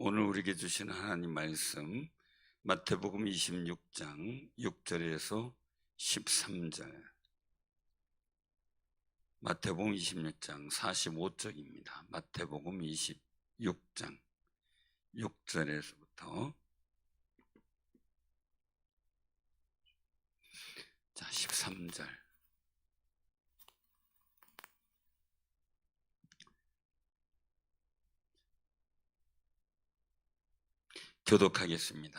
오늘 우리에게 주신 하나님 말씀 마태복음 26장 6절에서 13절. 마태복음 26장 45절입니다. 마태복음 26장 6절에서부터. 자 13절 교독하겠습니다.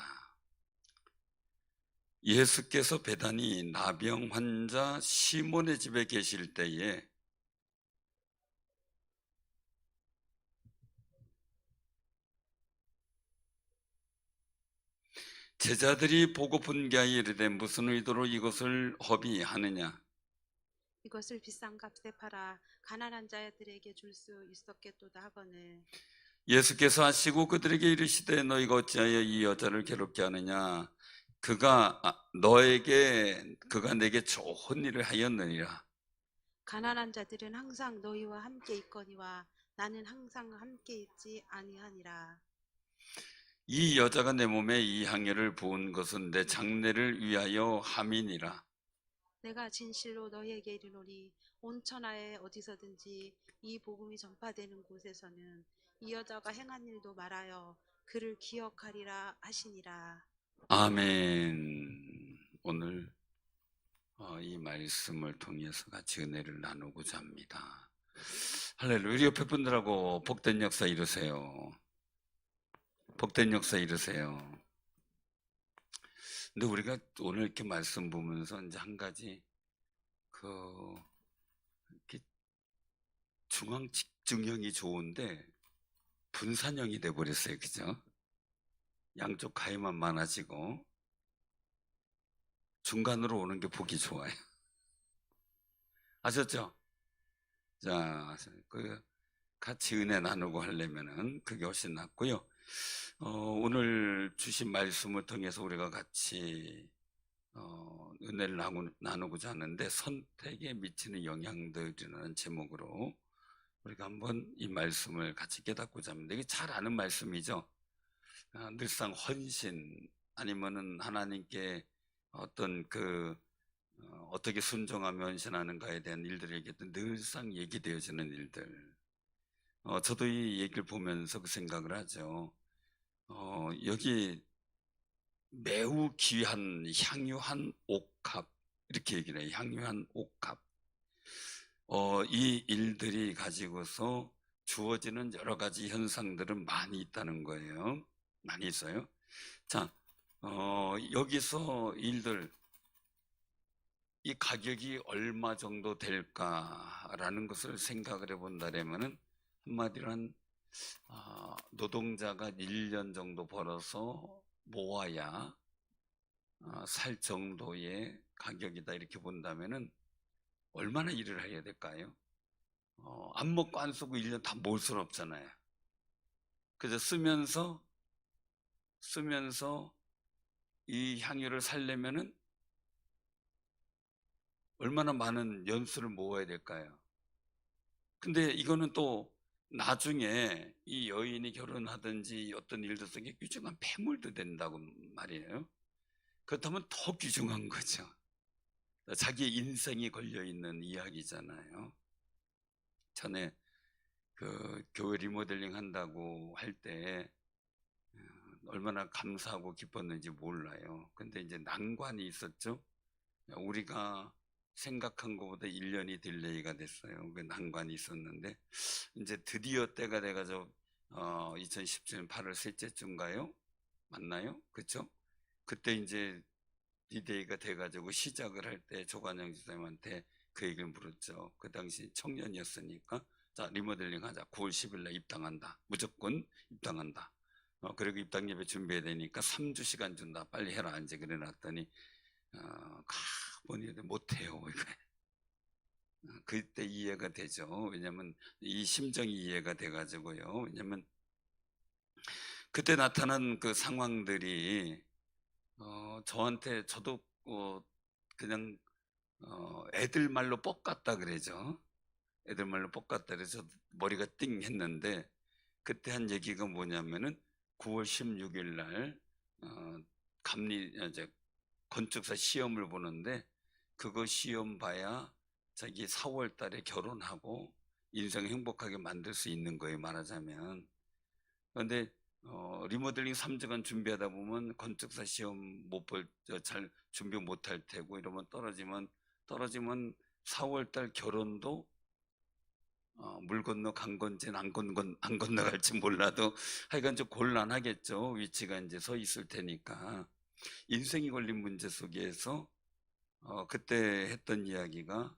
예수께서 배단이 나병 환자 시몬의 집에 계실 때에 제자들이 보고픈 게 이르되 무슨 의도로 이것을 허비하느냐 이것을 비싼 값에 팔아 가난한 자들에게 줄 수 있었겠도다 하거늘 예수께서 하시고 그들에게 이르시되 너희가 어찌하여 이 여자를 괴롭게 하느냐? 그가 아, 너에게 그가 내게 좋은 일을 하였느니라. 가난한 자들은 항상 너희와 함께 있거니와 나는 항상 함께 있지 아니하니라. 이 여자가 내 몸에 이 향유를 부은 것은 내 장례를 위하여 함이니라. 내가 진실로 너희에게 이르노니 온 천하에 어디서든지 이 복음이 전파되는 곳에서는 이 여자가 행한 일도 말하여 그를 기억하리라 하시니라 아멘. 오늘 어, 이 말씀을 통해서 같이 은혜를 나누고자 합니다. 할렐루야. 우리 옆에 분들하고 복된 역사 이루세요. 복된 역사 이루세요. 근데 우리가 오늘 이렇게 말씀 보면서 이제 한 가지 그 중앙 집중형이 좋은데 분산형이 돼 버렸어요. 그죠? 양쪽 가해만 많아지고 중간으로 오는 게 보기 좋아요. 아셨죠? 자, 그 같이 은혜 나누고 하려면은 그게 훨씬 낫고요. 어, 오늘 주신 말씀을 통해서 우리가 같이 어, 은혜를 나누, 나누고자 하는데 선택에 미치는 영향들이라는 제목으로 우리가 한번 이 말씀을 같이 깨닫고자 합니다. 이게 잘 아는 말씀이죠. 아, 늘상 헌신 아니면은 하나님께 어떤 그 어, 어떻게 순종하며 헌신하는가에 대한 일들에게 늘상 얘기되어지는 일들. 어, 저도 이 얘기를 보면서 그 생각을 하죠. 어, 여기 매우 귀한 향유한 옥합 이렇게 얘기를 해요. 향유한 옥합. 어, 이 일들이 가지고서 주어지는 여러 가지 현상들은 많이 있다는 거예요. 많이 있어요. 자, 어, 여기서 일들, 이 가격이 얼마 정도 될까라는 것을 생각을 해본다면은 한마디로 한, 아, 노동자가 1년 정도 벌어서 모아야 아, 살 정도의 가격이다 이렇게 본다면은 얼마나 일을 해야 될까요? 어, 안 먹고 안 쓰고 1년 다 모을 수는 없잖아요. 그래서 쓰면서 쓰면서 이 향유를 살려면은 얼마나 많은 연수를 모아야 될까요? 근데 이거는 또 나중에 이 여인이 결혼하든지 어떤 일도 속에 귀중한 폐물도 된다고 말이에요. 그렇다면 더 귀중한 거죠. 자기 인생이 걸려 있는 이야기잖아요. 전에 그 교회 리모델링 한다고 할때 어, 얼마나 감사하고 기뻤는지 몰라요. 근데 이제 난관이 있었죠. 우리가 생각한 것보다 1년이 딜레이가 됐어요. 그 난관이 있었는데 이제 드디어 때가 돼가지고 어, 2017년 8월 셋째쯤가요? 맞나요? 그쵸? 그때 이제 디데이가 돼가지고 시작을 할 때 조관영 지사님한테 그 얘기를 물었죠. 그 당시 청년이었으니까 자 리모델링 하자. 9월 10일 날 입당한다. 무조건 입당한다. 어, 그리고 입당 예배 준비해야 되니까 3주 시간 준다. 빨리 해라. 이제 그래 놨더니, 어, 가보니 못해요. 이거. 어, 그때 이해가 되죠. 왜냐면 이 심정이 이해가 돼가지고요. 왜냐면 그때 나타난 그 상황들이, 어, 저한테 저도, 어, 그냥, 어, 애들 말로 뻑 같다 그러죠. 애들 말로 뻑 같다 그래서 머리가 띵 했는데, 그때 한 얘기가 뭐냐면은, 9월 16일 날 어, 감리 이제 건축사 시험을 보는데 그거 시험 봐야 자기 4월 달에 결혼하고 인생 행복하게 만들 수 있는 거예요 말하자면 그런데 어, 리모델링 3주간 준비하다 보면 건축사 시험 못 볼 잘 준비 못 할 테고 이러면 떨어지면 떨어지면 4월 달 결혼도 어, 물 건너 간 건지 안, 건건, 안 건너갈지 몰라도 하여간 좀 곤란하겠죠. 위치가 이제 서 있을 테니까. 인생이 걸린 문제 속에서 어, 그때 했던 이야기가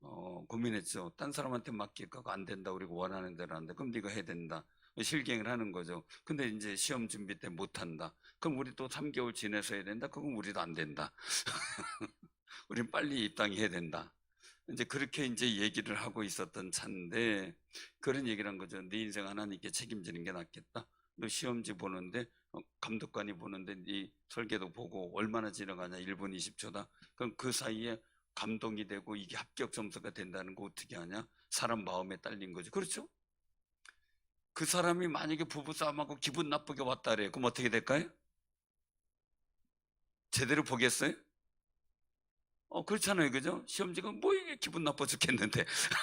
어, 고민했죠. 딴 사람한테 맡길까? 안 된다. 우리가 원하는 대로 한다. 그럼 네가 해야 된다. 실갱을 하는 거죠. 근데 이제 시험 준비 때 못 한다. 그럼 우리 또 3개월 지내서 해야 된다. 그건 우리도 안 된다. 우린 빨리 입당해야 된다. 이제 그렇게 이제 얘기를 하고 있었던 차인데 그런 얘기를 한 거죠. 네 인생 하나님께 책임지는 게 낫겠다. 너 시험지 보는데 어, 감독관이 보는데 네 설계도 보고 얼마나 지나가냐 1분 20초다. 그럼 그 사이에 감동이 되고 이게 합격 점수가 된다는 거 어떻게 하냐? 사람 마음에 딸린 거죠. 그렇죠? 그 사람이 만약에 부부싸움하고 기분 나쁘게 왔다래. 그럼 어떻게 될까요? 제대로 보겠어요? 어, 그렇잖아요. 그죠? 시험지가 뭐 이게 기분 나빠 죽겠는데.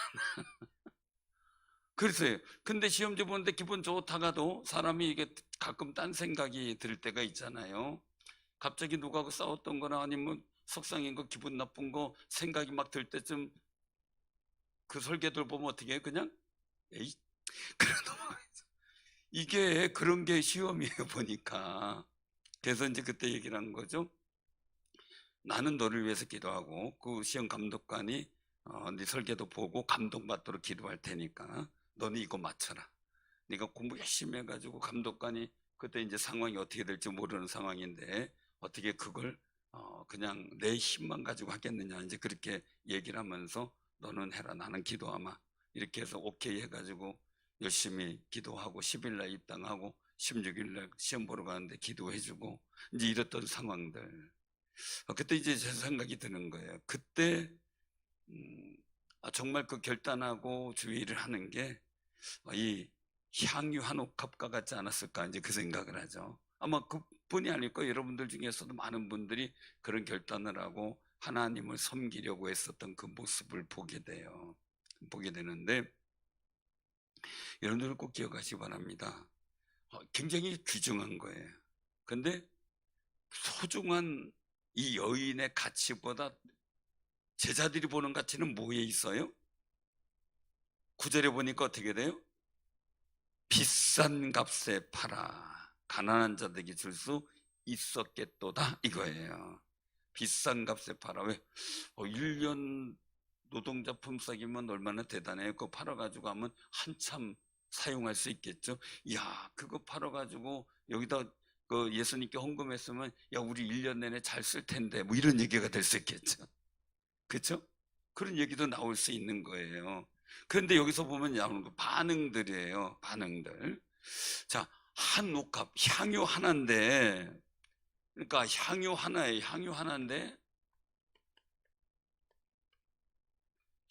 그래서요. 근데 시험지 보는데 기분 좋다가도 사람이 이게 가끔 딴 생각이 들 때가 있잖아요. 갑자기 누구하고 싸웠던 거나 아니면 속상인 거, 기분 나쁜 거 생각이 막 들 때쯤 그 설계들 보면 어떻게 해요? 그냥 에이, 그래 넘어가죠. 이게 그런 게 시험이에요, 보니까. 그래서 이제 그때 얘기를 한 거죠. 나는 너를 위해서 기도하고 그 시험 감독관이 어, 네 설계도 보고 감동받도록 기도할 테니까 너는 이거 맞춰라. 네가 공부 열심히 해가지고 감독관이 그때 이제 상황이 어떻게 될지 모르는 상황인데 어떻게 그걸 어, 그냥 내 힘만 가지고 하겠느냐 이제 그렇게 얘기를 하면서 너는 해라 나는 기도하마 이렇게 해서 오케이 해가지고 열심히 기도하고 10일 날 입당하고 16일 날 시험 보러 가는데 기도해주고 이제 이랬던 상황들 어, 그때 이제 제 생각이 드는 거예요. 그때 음, 아, 정말 그 결단하고 주의를 하는 게 이 향유 한옥합과 같지 않았을까 이제 그 생각을 하죠. 아마 그뿐이 아닐 거예요. 여러분들 중에서도 많은 분들이 그런 결단을 하고 하나님을 섬기려고 했었던 그 모습을 보게 돼요. 보게 되는데 여러분들 꼭 기억하시기 바랍니다. 어, 굉장히 귀중한 거예요. 근데 소중한 이 여인의 가치보다 제자들이 보는 가치는 뭐에 있어요? 구절에 보니까 어떻게 돼요? 비싼 값에 팔아 가난한 자들에게 줄 수 있었겠도다 이거예요. 비싼 값에 팔아 왜? 어, 1년 노동자 품삯이면 얼마나 대단해요. 그거 팔아가지고 하면 한참 사용할 수 있겠죠. 야 그거 팔아가지고 여기다 그 예수님께 헌금했으면 야 우리 1년 내내 잘 쓸 텐데 뭐 이런 얘기가 될 수 있겠죠. 그렇죠? 그런 얘기도 나올 수 있는 거예요. 그런데 여기서 보면 나오는 거 반응들이에요. 반응들. 자, 한 옥합 향유 하나인데 그러니까 향유 하나에 향유 하나인데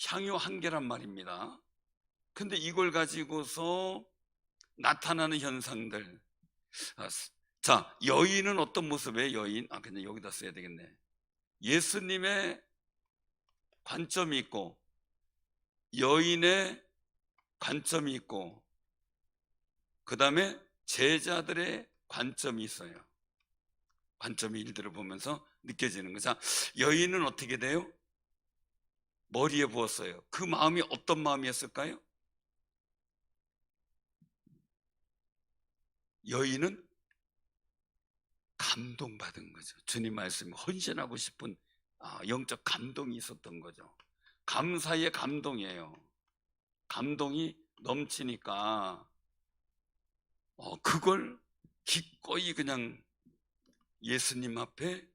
향유 한 개란 말입니다. 근데 이걸 가지고서 나타나는 현상들. 아, 자, 여인은 어떤 모습의 여인? 아, 그냥 여기다 써야 되겠네. 예수님의 관점이 있고, 여인의 관점이 있고, 그 다음에 제자들의 관점이 있어요. 관점이 일들을 보면서 느껴지는 거죠. 자, 여인은 어떻게 돼요? 머리에 부었어요. 그 마음이 어떤 마음이었을까요? 여인은 감동받은 거죠. 주님 말씀에 헌신하고 싶은 아, 영적 감동이 있었던 거죠. 감사의 감동이에요. 감동이 넘치니까 어, 그걸 기꺼이 그냥 예수님 앞에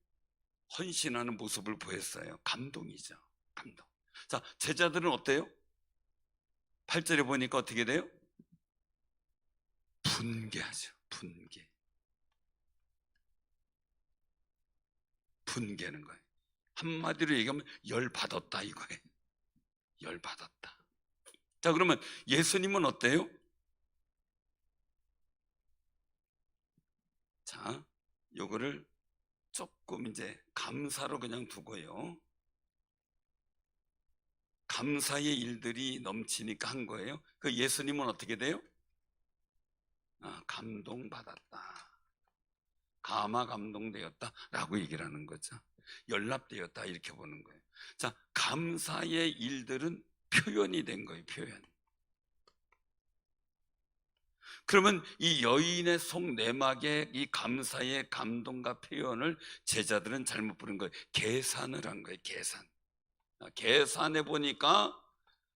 헌신하는 모습을 보였어요. 감동이죠. 감동. 자, 제자들은 어때요? 8절에 보니까 어떻게 돼요? 분개하죠. 분개. 분개는 거예요. 한마디로 얘기하면 열 받았다 이거예요. 열 받았다. 자, 그러면 예수님은 어때요? 자, 요거를 조금 이제 감사로 그냥 두고요. 감사의 일들이 넘치니까 한 거예요. 그 예수님은 어떻게 돼요? 아, 감동받았다. 감화 감동되었다라고 얘기를 하는 거죠. 연락되었다 이렇게 보는 거예요. 자, 감사의 일들은 표현이 된 거예요, 표현. 그러면 이 여인의 속 내막의 이 감사의 감동과 표현을 제자들은 잘못 부른 거예요. 계산을 한 거예요, 계산. 아, 계산해 보니까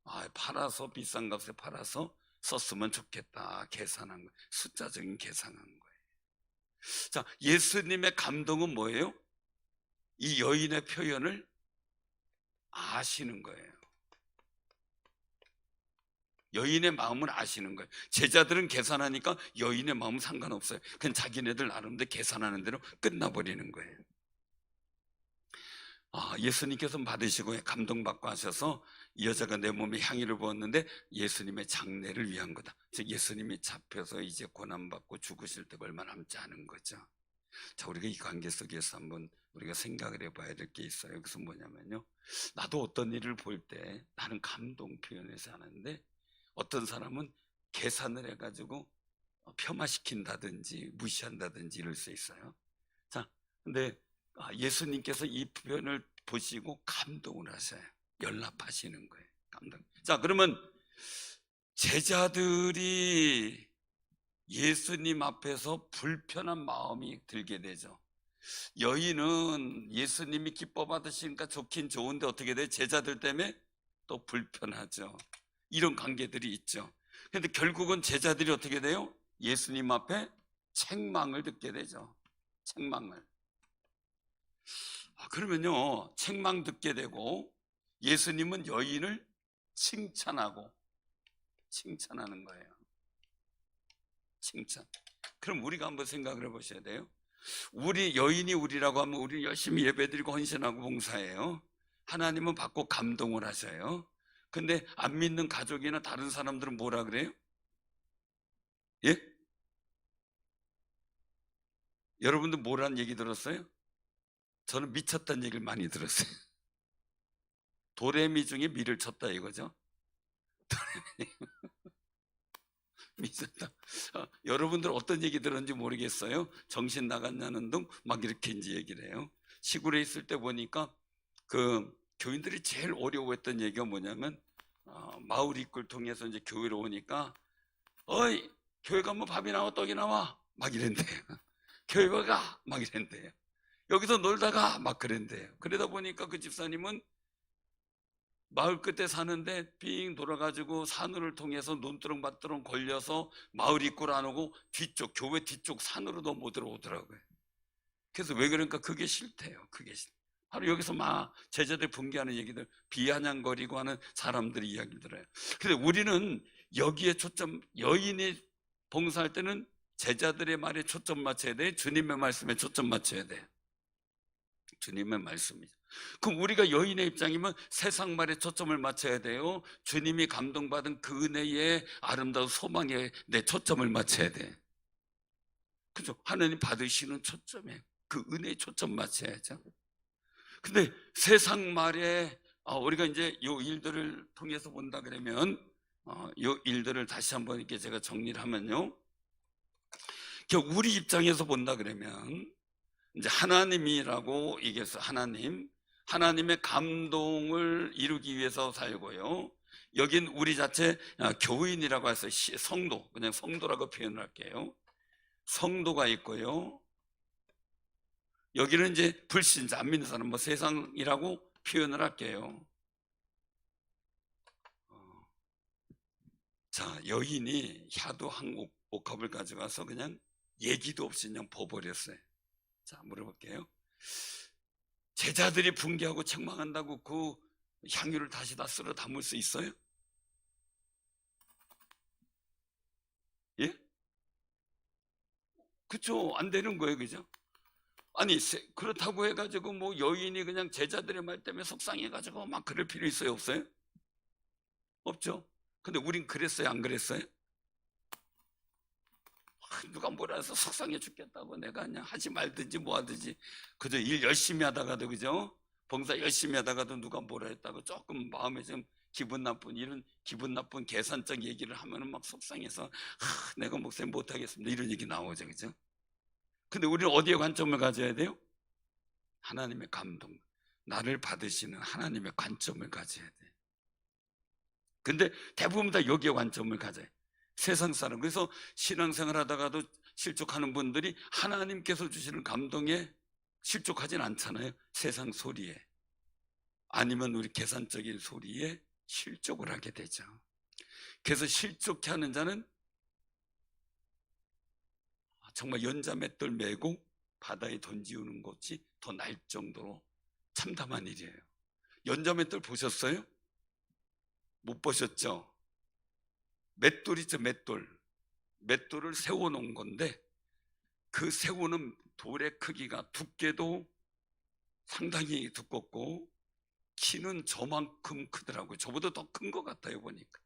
아, 팔아서 비싼 값에 팔아서 썼으면 좋겠다. 계산한 거예요. 숫자적인 계산한 거예요. 자, 예수님의 감동은 뭐예요? 이 여인의 표현을 아시는 거예요. 여인의 마음을 아시는 거예요. 제자들은 계산하니까 여인의 마음은 상관없어요. 그냥 자기네들 나름대로 계산하는 대로 끝나버리는 거예요. 아, 예수님께서 받으시고 감동받고 하셔서 이 여자가 내 몸에 향유를 부었는데 예수님의 장례를 위한 거다. 즉 예수님이 잡혀서 이제 고난받고 죽으실 때가 얼마 남지 않은 거죠. 자, 우리가 이 관계 속에서 한번 우리가 생각을 해봐야 될 게 있어요. 그것은 뭐냐면요. 나도 어떤 일을 볼 때 나는 감동 표현해서 하는데 어떤 사람은 계산을 해가지고 폄하시킨다든지 무시한다든지 이럴 수 있어요. 자, 근데 아, 예수님께서 이 표현을 보시고 감동을 하셔요. 연락하시는 거예요. 감동. 자, 그러면 제자들이 예수님 앞에서 불편한 마음이 들게 되죠. 여인은 예수님이 기뻐 받으시니까 좋긴 좋은데 어떻게 돼? 제자들 때문에 또 불편하죠. 이런 관계들이 있죠. 근데 결국은 제자들이 어떻게 돼요? 예수님 앞에 책망을 듣게 되죠. 책망을. 아, 그러면요, 책망 듣게 되고 예수님은 여인을 칭찬하고 칭찬하는 거예요. 칭찬. 그럼 우리가 한번 생각을 해보셔야 돼요. 우리 여인이 우리라고 하면 우리 열심히 예배드리고 헌신하고 봉사해요. 하나님은 받고 감동을 하셔요. 근데 안 믿는 가족이나 다른 사람들은 뭐라 그래요? 예? 여러분들 뭐라는 얘기 들었어요? 저는 미쳤다는 얘기를 많이 들었어요. 도레미 중에 미를 쳤다 이거죠. 미쳤다. 어, 여러분들 어떤 얘기 들었는지 모르겠어요. 정신 나갔냐는 둥 막 이렇게 이제 얘기를 해요. 시골에 있을 때 보니까 그 교인들이 제일 어려워했던 얘기가 뭐냐면 어, 마을 입구를 통해서 이제 교회로 오니까 어이 교회 가면 밥이 나와 떡이 나와 막 이랬대요. 교회 가막 이랬대요. 여기서 놀다가 막 그랬대요. 그러다 보니까 그 집사님은 마을 끝에 사는데 빙 돌아가지고 산을 통해서 논두렁 밭두렁 걸려서 마을 입구를 안 오고 뒤쪽 교회 뒤쪽 산으로도 못 들어오더라고요. 그래서 왜 그러니까 그게 싫대요. 그게 싫. 바로 여기서 막 제자들 분개하는 얘기들 비아냥거리고 하는 사람들이 이야기를 들어요. 근데 우리는 여기에 초점 여인이 봉사할 때는 제자들의 말에 초점 맞춰야 돼. 주님의 말씀에 초점 맞춰야 돼. 주님의 말씀이죠. 그럼 우리가 여인의 입장이면 세상 말에 초점을 맞춰야 돼요. 주님이 감동받은 그 은혜의 아름다운 소망에 내 초점을 맞춰야 돼. 그죠? 하나님 받으시는 초점에 그 은혜에 초점 맞춰야죠. 근데 세상 말에 아, 우리가 이제 요 일들을 통해서 본다 그러면 어, 요 일들을 다시 한번 이렇게 제가 정리를 하면요. 우리 입장에서 본다 그러면 이제 하나님이라고 얘기해서 하나님 하나님의 감동을 이루기 위해서 살고요. 여긴 우리 자체 아, 교인이라고 해서 성도, 그냥 성도라고 표현을 할게요. 성도가 있고요. 여기는 이제 불신자, 안 믿는 사람, 뭐 세상이라고 표현을 할게요. 어. 자, 여인이 야도 한 옥, 옥합을 가져가서 그냥 얘기도 없이 그냥 버버렸어요. 자, 물어볼게요. 제자들이 붕괴하고 책망한다고 그 향유를 다시 다 쓸어 담을 수 있어요? 예? 그쵸? 안 되는 거예요, 그죠? 아니, 그렇다고 해가지고 뭐 여인이 그냥 제자들의 말 때문에 속상해가지고 막 그럴 필요 있어요, 없어요? 없죠? 근데 우린 그랬어요, 안 그랬어요? 누가 뭐라 해서 속상해 죽겠다고 내가 그냥 하지 말든지 뭐 하든지 그저 일 열심히 하다가도 그죠? 봉사 열심히 하다가도 누가 뭐라 했다고 조금 마음에 좀 기분 나쁜 이런 기분 나쁜 계산적 얘기를 하면은 막 속상해서 하, 내가 목사님 못하겠습니다 이런 얘기 나오죠 그죠? 근데 우리는 어디에 관점을 가져야 돼요? 하나님의 감동 나를 받으시는 하나님의 관점을 가져야 돼 근데 대부분 다 여기에 관점을 가져요 세상 사람. 그래서 신앙생활 하다가도 실족하는 분들이 하나님께서 주시는 감동에 실족하진 않잖아요. 세상 소리에. 아니면 우리 계산적인 소리에 실족을 하게 되죠. 그래서 실족해 하는 자는 정말 연자맷돌 메고 바다에 던지우는 것이 더 나을 정도로 참담한 일이에요. 연자맷돌 보셨어요? 못 보셨죠? 맷돌이죠 맷돌. 맷돌을 세워놓은 건데 그 세우는 돌의 크기가 두께도 상당히 두껍고 키는 저만큼 크더라고요. 저보다 더 큰 것 같아요 보니까.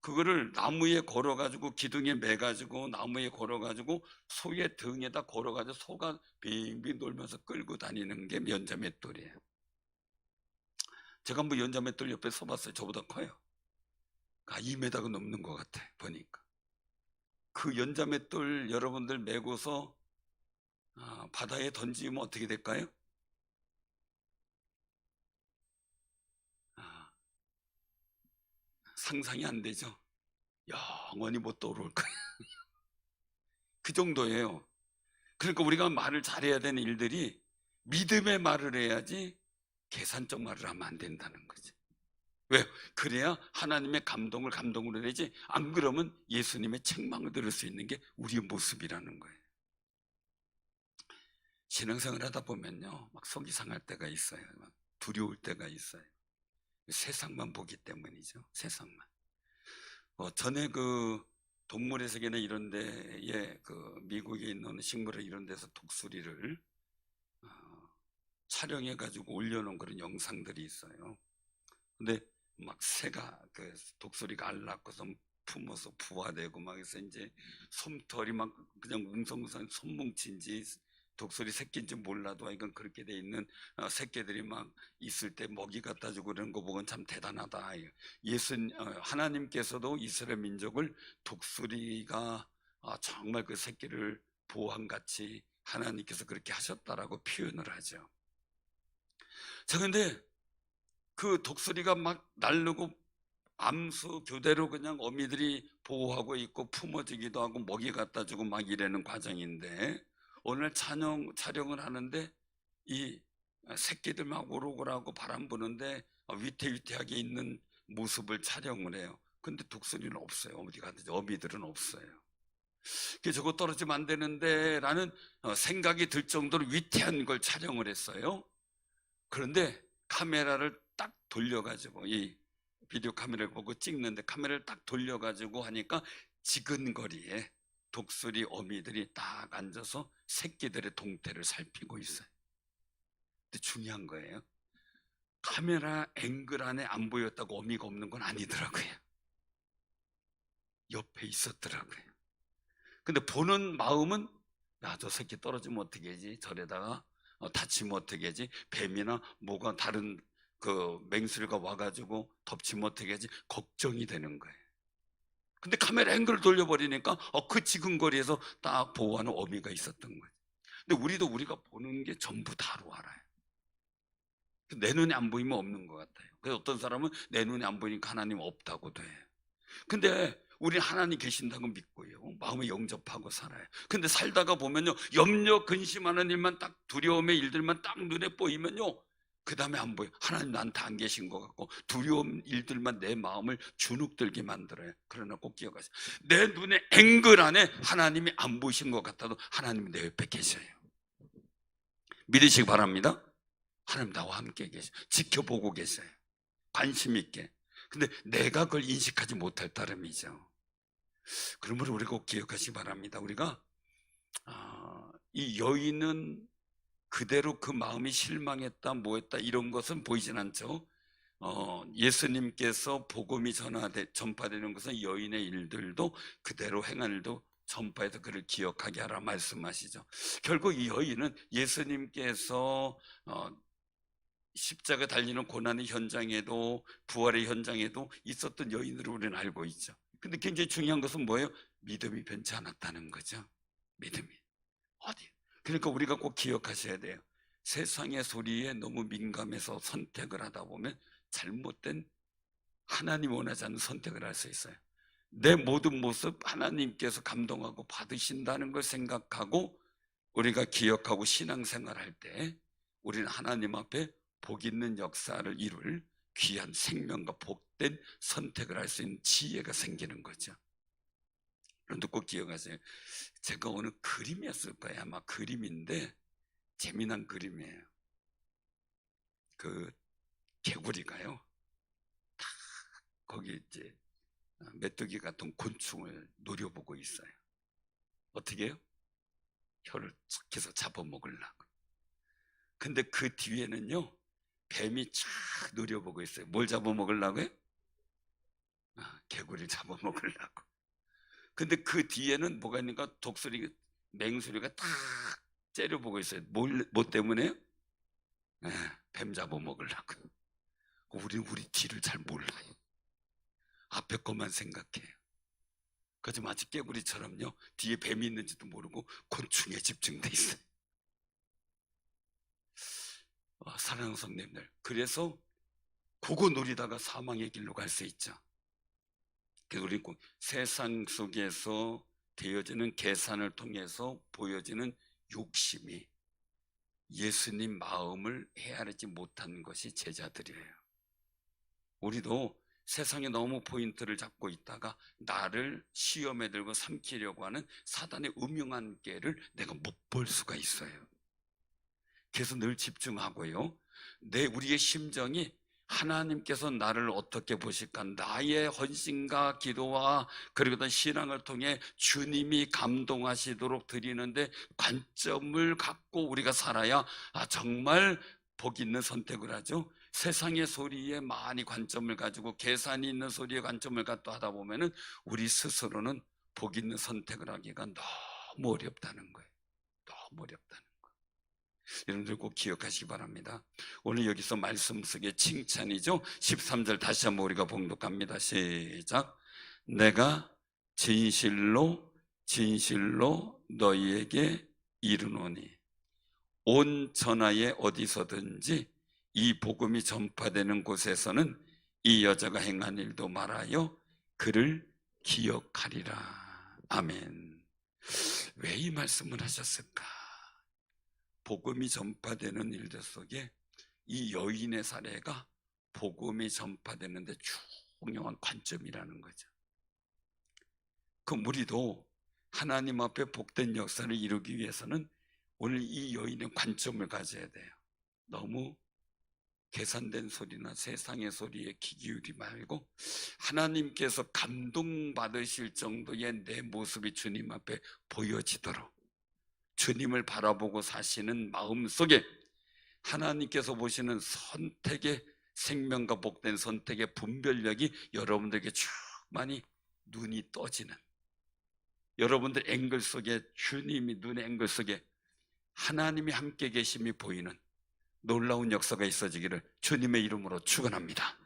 그거를 나무에 걸어가지고 기둥에 매가지고 나무에 걸어가지고 소의 등에다 걸어가지고 소가 빙빙 돌면서 끌고 다니는 게 연자맷돌이에요. 제가 한번 연자맷돌 옆에 서봤어요. 저보다 커요. 아, 2m가 넘는 것 같아 보니까 그 연자맷돌 여러분들 메고서 아, 바다에 던지면 어떻게 될까요? 아, 상상이 안 되죠. 영원히 못 떠오를 거예요. 그 정도예요. 그러니까 우리가 말을 잘해야 되는 일들이 믿음의 말을 해야지 계산적 말을 하면 안 된다는 거지. 왜요? 그래야 하나님의 감동을 감동으로 내지 안 그러면 예수님의 책망을 들을 수 있는 게 우리의 모습이라는 거예요. 신앙생활 하다 보면요, 막 속이 상할 때가 있어요. 막 두려울 때가 있어요. 세상만 보기 때문이죠. 세상만. 어, 전에 그 동물의 세계나 이런 데에 그 미국에 있는 식물을 이런 데서 독수리를 어, 촬영해 가지고 올려놓은 그런 영상들이 있어요. 근데 막 새가 그 독수리가 알낳고서 품어서 부화되고 막 해서 이제 솜털이 막 그냥 웅성웅성 손뭉친지 독수리 새끼인지 몰라도 이건 그렇게 돼 있는 어, 새끼들이 막 있을 때 먹이 갖다 주고 그런 거 보면 참 대단하다. 예수 어, 하나님께서도 이스라엘 민족을 독수리가 아, 정말 그 새끼를 보호한 같이 하나님께서 그렇게 하셨다라고 표현을 하죠. 자, 근데 그 독수리가 막 날르고 암수 교대로 그냥 어미들이 보호하고 있고 품어주기도 하고 먹이 갖다 주고 막 이래는 과정인데 오늘 촬영, 촬영을 하는데 이 새끼들 막 오르고라고 바람 부는데 위태위태하게 있는 모습을 촬영을 해요. 근데 독수리는 없어요. 어디 가든지 어미들은 없어요. 저거 떨어지면 안 되는데 라는 어, 생각이 들 정도로 위태한 걸 촬영을 했어요. 그런데 카메라를 딱 돌려가지고 이 비디오 카메라를 보고 찍는데 카메라를 딱 돌려가지고 하니까 지근거리에 독수리 어미들이 딱 앉아서 새끼들의 동태를 살피고 있어요. 근데 중요한 거예요. 카메라 앵글 안에 안 보였다고 어미가 없는 건 아니더라고요. 옆에 있었더라고요. 근데 보는 마음은 야, 저 새끼 떨어지면 어떻게 하지? 저래다가 어, 다치면 어떻게 하지? 뱀이나 뭐가 다른 그 맹수리가 와가지고 덮치면 어떻게 하지? 걱정이 되는 거예요. 근데 카메라 앵글을 돌려버리니까 어, 그 지근거리에서 딱 보호하는 어미가 있었던 거예요. 근데 우리도 우리가 보는 게 전부 다로 알아요. 내 눈에 안 보이면 없는 것 같아요. 그래서 어떤 사람은 내 눈에 안 보이니까 하나님 없다고도 해요. 근데 우리 하나님 계신다고 믿고요. 마음에 영접하고 살아요. 근데 살다가 보면요. 염려, 근심하는 일만 딱 두려움의 일들만 딱 눈에 보이면요. 그 다음에 안 보여. 하나님 나한테 안 계신 것 같고 두려움 일들만 내 마음을 주눅들게 만들어요. 그러나 꼭 기억하세요. 내 눈에 앵글 안에 하나님이 안 보이신 것 같아도 하나님이 내 옆에 계셔요. 믿으시기 바랍니다. 하나님 나와 함께 계셔. 지켜보고 계셔요. 관심 있게. 근데 내가 그걸 인식하지 못할 따름이죠. 그러므로 우리가 꼭 기억하시기 바랍니다. 우리가 아, 이 여인은 그대로 그 마음이 실망했다, 뭐했다 이런 것은 보이진 않죠. 어, 예수님께서 복음이 전하되, 전파되는 것은 여인의 일들도 그대로 행한 일도 전파해서 그를 기억하게 하라 말씀하시죠. 결국 이 여인은 예수님께서 어, 십자가 달리는 고난의 현장에도 부활의 현장에도 있었던 여인으로 우리는 알고 있죠. 근데 굉장히 중요한 것은 뭐예요? 믿음이 변치 않았다는 거죠. 믿음이. 어디? 그러니까 우리가 꼭 기억하셔야 돼요. 세상의 소리에 너무 민감해서 선택을 하다 보면 잘못된 하나님 원하지 않는 선택을 할 수 있어요. 내 모든 모습 하나님께서 감동하고 받으신다는 걸 생각하고 우리가 기억하고 신앙생활 할 때 우리는 하나님 앞에 복 있는 역사를 이룰 귀한 생명과 복된 선택을 할 수 있는 지혜가 생기는 거죠. 그런데 꼭 기억하세요. 제가 오늘 그림이었을 거예요. 아마 그림인데 재미난 그림이에요. 그 개구리가요. 다 거기 이제 메뚜기 같은 곤충을 노려보고 있어요. 어떻게 해요? 혀를 툭 해서 잡아먹으려고. 근데 그 뒤에는요, 뱀이 쫙 노려보고 있어요. 뭘 잡아먹으려고 요? 아, 개구리를 잡아먹으려고. 근데 그 뒤에는 뭐가 있는가? 독수리, 맹수리가 탁 째려보고 있어요. 뭘, 뭐 때문에요? 예, 뱀 잡아먹으려고. 우리 우리 뒤를 잘 몰라요. 앞에 것만 생각해요. 그래서 마치 깨구리처럼요. 뒤에 뱀이 있는지도 모르고 곤충에 집중돼 있어요. 어, 사랑하는 성님들. 그래서 그거 노리다가 사망의 길로 갈 수 있죠. 꼭 세상 속에서 되어지는 계산을 통해서 보여지는 욕심이 예수님 마음을 헤아리지 못한 것이 제자들이에요. 우리도 세상에 너무 포인트를 잡고 있다가 나를 시험에 들고 삼키려고 하는 사단의 음흉한 깨를 내가 못 볼 수가 있어요. 그래서 늘 집중하고요. 내 우리의 심정이 하나님께서 나를 어떻게 보실까? 나의 헌신과 기도와 그리고 또 신앙을 통해 주님이 감동하시도록 드리는데 관점을 갖고 우리가 살아야 아, 정말 복 있는 선택을 하죠. 세상의 소리에 많이 관점을 가지고 계산이 있는 소리에 관점을 갖고 하다 보면은 우리 스스로는 복 있는 선택을 하기가 너무 어렵다는 거예요. 너무 어렵다는 거. 여러분들 꼭 기억하시기 바랍니다. 오늘 여기서 말씀 속에 칭찬이죠. 13절 다시 한번 우리가 봉독합니다. 시작. 내가 진실로 진실로 너희에게 이르노니 온 천하에 어디서든지 이 복음이 전파되는 곳에서는 이 여자가 행한 일도 말하여 그를 기억하리라. 아멘. 왜 이 말씀을 하셨을까? 복음이 전파되는 일들 속에 이 여인의 사례가 복음이 전파되는데 중요한 관점이라는 거죠. 그 우리도 하나님 앞에 복된 역사를 이루기 위해서는 오늘 이 여인의 관점을 가져야 돼요. 너무 계산된 소리나 세상의 소리에 귀 기울이 말고 하나님께서 감동받으실 정도의 내 모습이 주님 앞에 보여지도록 주님을 바라보고 사시는 마음 속에 하나님께서 보시는 선택의 생명과 복된 선택의 분별력이 여러분들에게 충만히 눈이 떠지는 여러분들 앵글 속에 주님이 눈의 앵글 속에 하나님이 함께 계심이 보이는 놀라운 역사가 있어지기를 주님의 이름으로 축원합니다.